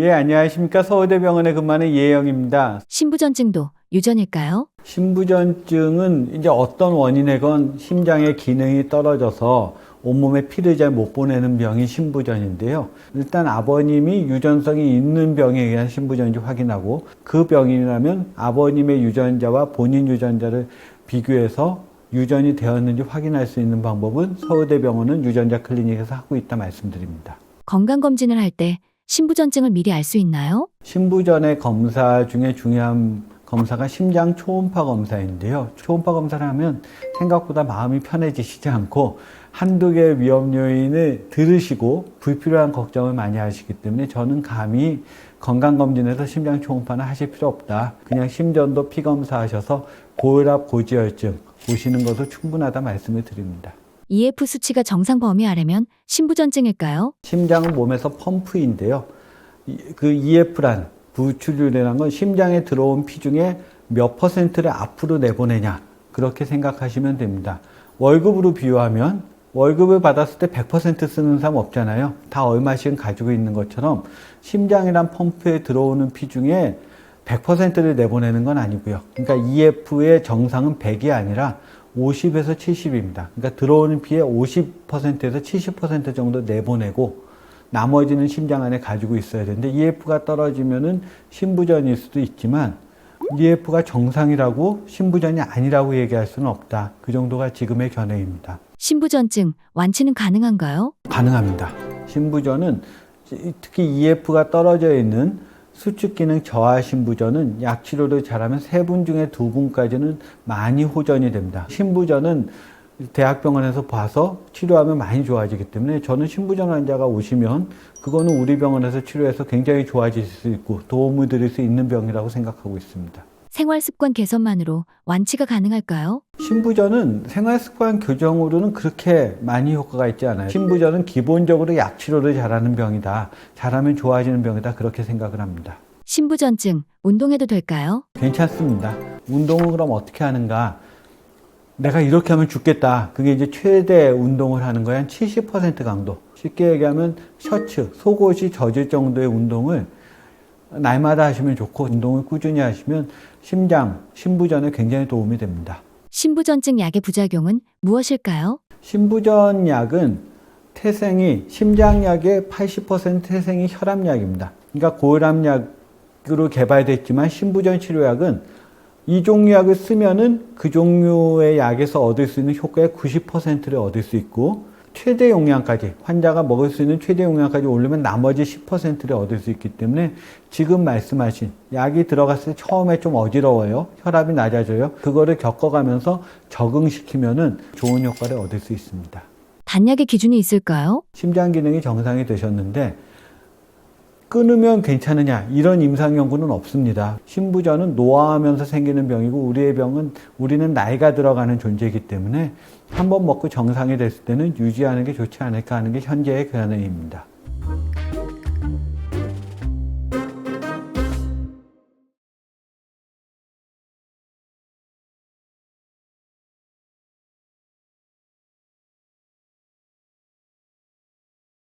예, 안녕하십니까. 서울대병원에 근무하는 예영입니다. 신부전증도 유전일까요? 신부전증은 이제 어떤 원인에건 심장의 기능이 떨어져서 온몸에 피를 잘 못 보내는 병이 신부전인데요. 일단 아버님이 유전성이 있는 병에 의한 신부전인지 확인하고 그 병이라면 아버님의 유전자와 본인 유전자를 비교해서 유전이 되었는지 확인할 수 있는 방법은 서울대병원은 유전자 클리닉에서 하고 있다 말씀드립니다. 건강검진을 할 때 신부전증을 미리 알 수 있나요? 신부전의 검사 중에 중요한 검사가 심장 초음파 검사인데요. 초음파 검사를 하면 생각보다 마음이 편해지시지 않고 한두 개의 위험 요인을 들으시고 불필요한 걱정을 많이 하시기 때문에 저는 감히 건강검진에서 심장 초음파는 하실 필요 없다. 그냥 심전도 피 검사하셔서 고혈압, 고지혈증 보시는 것도 충분하다 말씀을 드립니다. EF 수치가 정상 범위 아래면 신부전증일까요? 심장은 몸에서 펌프인데요. 이- 그 EF란 부출율이라는 건 심장에 들어온 피 중에 몇 퍼센트를 앞으로 내보내냐 그렇게 생각하시면 됩니다. 월급으로 비유하면 월급을 받았을 때 100% 쓰는 사람 없잖아요. 다 얼마씩은 가지고 있는 것처럼 심장이란 펌프에 들어오는 피 중에 100%를 내보내는 건 아니고요. 그러니까 EF의 정상은 100이 아니라 50에서 70입니다. 그러니까 들어오는 피의 50%에서 70% 정도 내보내고 나머지는 심장 안에 가지고 있어야 되는데 EF가 떨어지면은 신부전일 수도 있지만 EF가 정상이라고 신부전이 아니라고 얘기할 수는 없다. 그 정도가 지금의 견해입니다. 신부전증 완치는 가능한가요? 가능합니다. 신부전은 특히 EF가 떨어져 있는 수축 기능 저하 신부전은 약 치료를 잘하면 세 분 중에 두 분까지는 많이 호전이 됩니다. 신부전은 대학병원에서 봐서 치료하면 많이 좋아지기 때문에 저는 신부전 환자가 오시면 그거는 우리 병원에서 치료해서 굉장히 좋아질 수 있고 도움을 드릴 수 있는 병이라고 생각하고 있습니다. 생활 습관 개선만으로 완치가 가능할까요? 신부전은 생활습관 교정으로는 그렇게 많이 효과가 있지 않아요. 신부전은 기본적으로 약 치료를 잘하는 병이다. 잘하면 좋아지는 병이다. 그렇게 생각을 합니다. 신부전증 운동해도 될까요? 괜찮습니다. 운동은 그럼 어떻게 하는가? 내가 이렇게 하면 죽겠다. 그게 이제 최대 운동을 하는 거야. 한70% 강도. 쉽게 얘기하면 셔츠, 속옷이 젖을 정도의 운동을 날마다 하시면 좋고 운동을 꾸준히 하시면 심장, 신부전에 굉장히 도움이 됩니다. 신부전증 약의 부작용은 무엇일까요? 신부전 약은 태생이 심장약의 80% 태생이 혈압약입니다. 그러니까 고혈압약으로 개발됐지만 신부전 치료약은 이 종류 약을 쓰면은 그 종류의 약에서 얻을 수 있는 효과의 90%를 얻을 수 있고 최대 용량까지 환자가 먹을 수 있는 최대 용량까지 오르면 나머지 10%를 얻을 수 있기 때문에 지금 말씀하신 약이 들어갔을 때 처음에 좀 어지러워요. 혈압이 낮아져요. 그거를 겪어가면서 적응시키면은 좋은 효과를 얻을 수 있습니다. 단약의 기준이 있을까요? 심장 기능이 정상이 되셨는데 끊으면 괜찮으냐 이런 임상 연구는 없습니다. 신부전은 노화하면서 생기는 병이고 우리의 병은 우리는 나이가 들어가는 존재이기 때문에 한 번 먹고 정상이 됐을 때는 유지하는 게 좋지 않을까 하는 게 현재의 견해입니다.